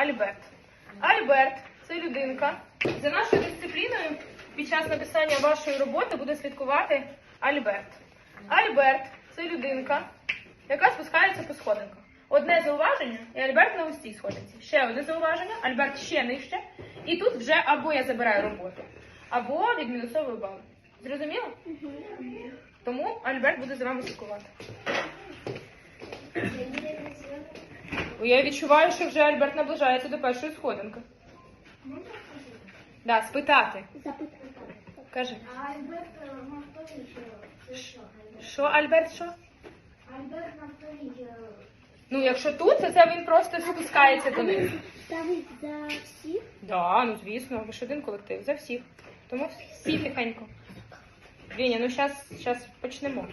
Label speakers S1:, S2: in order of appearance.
S1: Альберт. Альберт це людинка. За нашою дисципліною під час написання вашої роботи буде слідкувати Альберт. Альберт це людинка, яка спускається по сходинках. Одне зауваження, і Альберт на ось цій сходинці. Ще одне зауваження, Альберт ще нижче. І тут вже або я забираю роботу, або відмінусовую бал. Зрозуміло? Тому Альберт буде за вами слідкувати. Я відчуваю, що вже Альберт наближається до першої сходинки. Да, спитати.
S2: Запитати.
S1: Кажи.
S2: А Альберт вторій що? Альберт?
S1: Що, Альберт, що?
S2: Альберт е,
S1: Ну, якщо тут, то це він просто спускається до них.
S2: Ставить за всіх?
S1: Да, ну звісно, ви ж один колектив, за всіх. Тому всі тихенько. Віня, ну зараз почнемо.